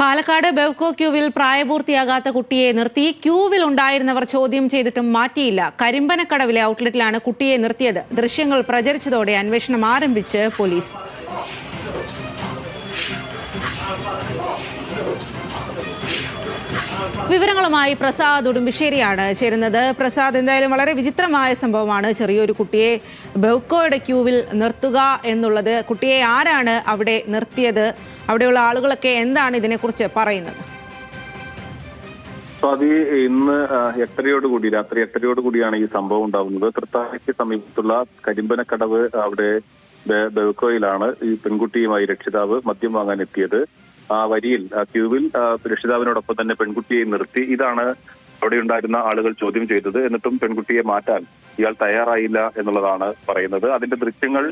പാലക്കാട് ബെവ്കോ ക്യൂവിൽ പ്രായപൂർത്തിയാകാത്ത കുട്ടിയെ നിർത്തി ക്യൂവിൽ ഉണ്ടായിരുന്നവർ ചോദ്യം ചെയ്തിട്ടും മാറ്റിയില്ല. കരിമ്പനക്കടവിലെ ഔട്ട്ലെറ്റിലാണ് കുട്ടിയെ നിർത്തിയത്. ദൃശ്യങ്ങൾ പ്രചരിച്ചതോടെ അന്വേഷണം ആരംഭിച്ച് പോലീസ്. വിവരങ്ങളുമായി പ്രസാദ് ഉടുമ്പിശ്ശേരിയാണ് ചേരുന്നത്. പ്രസാദ് എന്തായാലും വളരെ വിചിത്രമായ സംഭവമാണ് ചെറിയൊരു കുട്ടിയെ ബെവ്കോയുടെ ക്യൂവിൽ നിർത്തുക എന്നുള്ളത്. കുട്ടിയെ ആരാണ് അവിടെ നിർത്തിയത്? അവിടെയുള്ള ആളുകളൊക്കെ എന്താണ് ഇതിനെക്കുറിച്ച് പറയുന്നത്? സ്വാതി ഇന്ന് എട്ടരയോട് കൂടി രാത്രി എട്ടരയോട് കൂടിയാണ് ഈ സംഭവം ഉണ്ടാകുന്നത് തൃത്താലയ്ക്ക് സമീപത്തുള്ള കരിമ്പനക്കടവ് അവിടെ ബെവക്കോയിലാണ് ഈ പെൺകുട്ടിയുമായി രക്ഷിതാവ് മദ്യം വാങ്ങാൻ എത്തിയത് ആ വരിയിൽ ക്യൂവിൽ രക്ഷിതാവിനോടൊപ്പം തന്നെ പെൺകുട്ടിയെ നിർത്തി. ഇതാണ് അവിടെ ഉണ്ടായിരുന്ന ആളുകൾ ചോദ്യം ചെയ്തത്. എന്നിട്ടും പെൺകുട്ടിയെ മാറ്റാൻ ഇയാൾ തയ്യാറായില്ല എന്നുള്ളതാണ് പറയുന്നത്. അതിന്റെ ദൃശ്യങ്ങൾ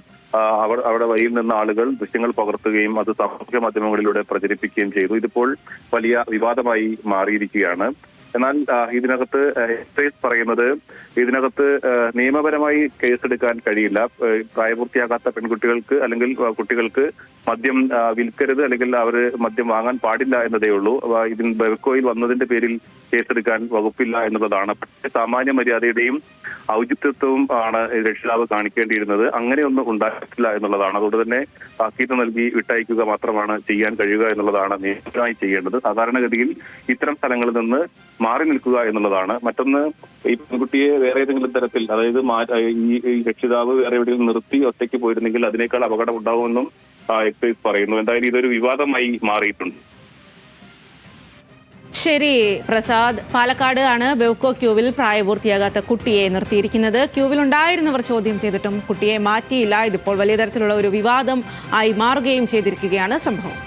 അവർ അവിടെ വഴിയിൽ നിന്ന ആളുകൾ ദൃശ്യങ്ങൾ പകർത്തുകയും അത് സാമൂഹ്യ മാധ്യമങ്ങളിലൂടെ പ്രചരിപ്പിക്കുകയും ചെയ്തു. ഇതിപ്പോൾ വലിയ വിവാദമായി മാറിയിരിക്കുകയാണ്. എന്നാൽ ഇതിനകത്ത് എക്സൈസ് പറയുന്നത് ഇതിനകത്ത് നിയമപരമായി കേസെടുക്കാൻ കഴിയില്ല. പ്രായപൂർത്തിയാകാത്ത പെൺകുട്ടികൾക്ക് അല്ലെങ്കിൽ കുട്ടികൾക്ക് മദ്യം വിൽക്കരുത് അല്ലെങ്കിൽ അവർ മദ്യം വാങ്ങാൻ പാടില്ല എന്നതേ ഉള്ളൂ. ഇതിൽ ഇതിന് ബെവ്കോയിൽ വന്നതിന്റെ പേരിൽ കേസെടുക്കാൻ വകുപ്പില്ല എന്നുള്ളതാണ് പക്ഷേ സാമാന്യ മര്യാദയുടെയും ഔചിത്യത്വവും ആണ് രക്ഷിതാവ് കാണിക്കേണ്ടിയിരുന്നത്. അങ്ങനെയൊന്നും ഉണ്ടായിട്ടില്ല എന്നുള്ളതാണ്. അതുകൊണ്ട് തന്നെ താക്കീത് നൽകി വിട്ടയക്കുക മാത്രമാണ് ചെയ്യാൻ കഴിയുക എന്നുള്ളതാണ് നിയമമായി ചെയ്യേണ്ടത്. സാധാരണഗതിയിൽ ഇത്തരം സ്ഥലങ്ങളിൽ നിന്ന് മാറി നിൽക്കുക എന്നുള്ളതാണ്. മറ്റൊന്ന് ഈ പെൺകുട്ടിയെ വേറെ ഏതെങ്കിലും തരത്തിൽ അതായത് ഈ രക്ഷിതാവ് വേറെ എവിടെയെങ്കിലും നിർത്തി ഒറ്റയ്ക്ക് പോയിരുന്നെങ്കിൽ അതിനേക്കാൾ അപകടം ഉണ്ടാവുമെന്നും എക്സൈസ് പറയുന്നു. എന്തായാലും ഇതൊരു വിവാദമായി മാറിയിട്ടുണ്ട്. ശരി പ്രസാദ്. പാലക്കാട് ആണ് ബെവ്കോ ക്യൂവിൽ പ്രായപൂർത്തിയാകാത്ത കുട്ടിയെ നിർത്തിയിരിക്കുന്നത്. ക്യൂവിൽ ഉണ്ടായിരുന്നവർ ചോദ്യം ചെയ്തിട്ടും കുട്ടിയെ മാറ്റിയില്ല. ഇതിപ്പോൾ വലിയ തരത്തിലുള്ള ഒരു വിവാദം ആയി മാറുകയും ചെയ്തിരിക്കുകയാണ് സംഭവം.